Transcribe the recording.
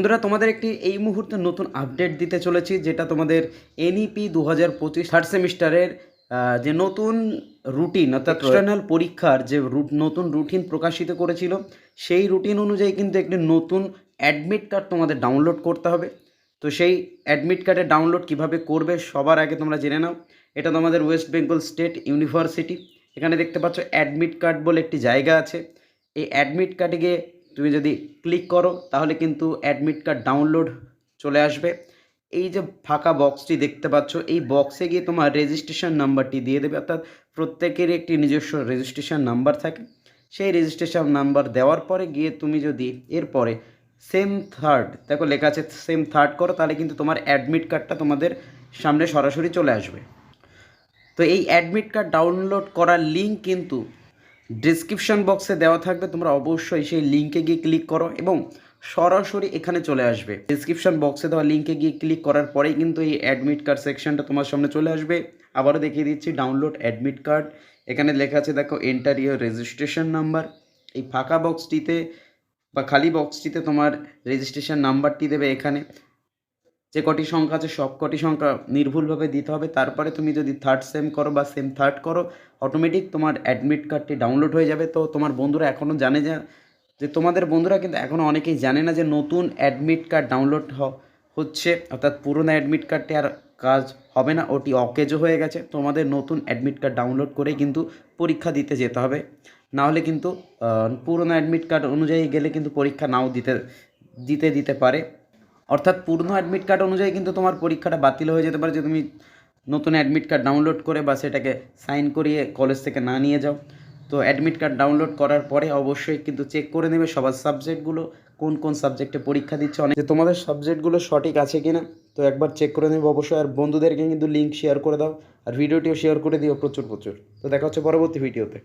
বন্ধুরা তোমাদের একটি এই মুহূর্তে নতুন আপডেট দিতে চলেছি যেটা তোমাদের এনইপি দু হাজার পঁচিশ থার্ড সেমিস্টারের যে নতুন রুটিন অর্থাৎ এক্সটার্নাল পরীক্ষার যে রুট নতুন রুটিন প্রকাশিত করেছিল সেই রুটিন অনুযায়ী কিন্তু একটি নতুন অ্যাডমিট কার্ড তোমাদের ডাউনলোড করতে হবে। তো সেই অ্যাডমিট কার্ডের ডাউনলোড কীভাবে করবে সবার আগে তোমরা জেনে নাও। এটা তোমাদের ওয়েস্ট বেঙ্গল স্টেট ইউনিভার্সিটি এখানে দেখতে পাচ্ছ অ্যাডমিট কার্ড বলে একটি জায়গা আছে। এই অ্যাডমিট কার্ডে গিয়ে তুমি যদি ক্লিক করো, তাহলে কিন্তু অ্যাডমিট কার্ড ডাউনলোড চলে আসবে। এই যে ফাঁকা বক্সটি দেখতে পাচ্ছ, এই বক্সে গিয়ে তোমার রেজিস্ট্রেশন নাম্বারটি দিয়ে দেবে। অর্থাৎ প্রত্যেকেরই একটি নিজস্ব রেজিস্ট্রেশন নাম্বার থাকে। সেই রেজিস্ট্রেশন নাম্বার দেওয়ার পরে গিয়ে তুমি যদি এরপরে সেম থার্ড দেখো লেখা আছে সেম থার্ড করো, তাহলে কিন্তু তোমার অ্যাডমিট কার্ডটা তোমাদের সামনে সরাসরি চলে আসবে। তো এই অ্যাডমিট কার্ড ডাউনলোড করার লিঙ্ক কিন্তু ডিসক্রিপশন বক্সে দেওয়া থাকবে, তোমরা অবশ্যই সেই লিঙ্কে গিয়ে ক্লিক করো এবং সরাসরি এখানে চলে আসবে। ডিসক্রিপশন বক্সে দেওয়া লিঙ্কে গিয়ে ক্লিক করার পরেই কিন্তু এই অ্যাডমিট কার্ড সেকশনটা তোমার সামনে চলে আসবে। আবারও দেখিয়ে দিচ্ছি ডাউনলোড অ্যাডমিট কার্ড এখানে লেখা আছে, দেখো এন্টার ইউর রেজিস্ট্রেশন নাম্বার এই ফাঁকা বক্সটিতে বা খালি বক্সটিতে তোমার রেজিস্ট্রেশন নাম্বারটি দেবে এখানে। যে কটি সংখ্যা আছে, সব কটি সংখ্যা নির্ভুলভাবে দিতে হবে। তারপরে তুমি যদি থার্ড সেম করো বা সেম থার্ড করো অটোমেটিক তোমার অ্যাডমিট কার্ডটি ডাউনলোড হয়ে যাবে। তো তোমার বন্ধুরা এখনও জানে যে যে তোমাদের বন্ধুরা কিন্তু এখনও অনেকেই জানে না যে নতুন অ্যাডমিট কার্ড ডাউনলোড হচ্ছে। অর্থাৎ পুরোনো অ্যাডমিট কার্ডটি আর কাজ হবে না, ওটি অকেজো হয়ে গেছে। তোমাদের নতুন অ্যাডমিট কার্ড ডাউনলোড করেই কিন্তু পরীক্ষা দিতে যেতে হবে। নাহলে কিন্তু পুরোনো অ্যাডমিট কার্ড অনুযায়ী গেলে কিন্তু পরীক্ষা নাও দিতে দিতে দিতে পারে। অর্থাৎ পূর্ণ অ্যাডমিট কার্ড অনুযায়ী কিন্তু তোমার পরীক্ষাটা বাতিল হয়ে যেতে পারে যে তুমি নতুন অ্যাডমিট কার্ড ডাউনলোড করে বা সেটাকে সাইন করিয়ে কলেজ থেকে না নিয়ে যাও। তো অ্যাডমিট কার্ড ডাউনলোড করার পরে অবশ্যই কিন্তু চেক করে নেবে সবার সাবজেক্টগুলো কোন কোন সাবজেক্টে পরীক্ষা দিচ্ছে অনেক। যে তোমাদের সাবজেক্টগুলো সঠিক আছে কিনা, তো একবার চেক করে নেবে অবশ্যই। আর বন্ধুদেরকে কিন্তু লিঙ্ক শেয়ার করে দাও। আর ভিডিওটিও শেয়ার করে দিও প্রচুর প্রচুর। তো দেখা হচ্ছে পরবর্তী ভিডিওতে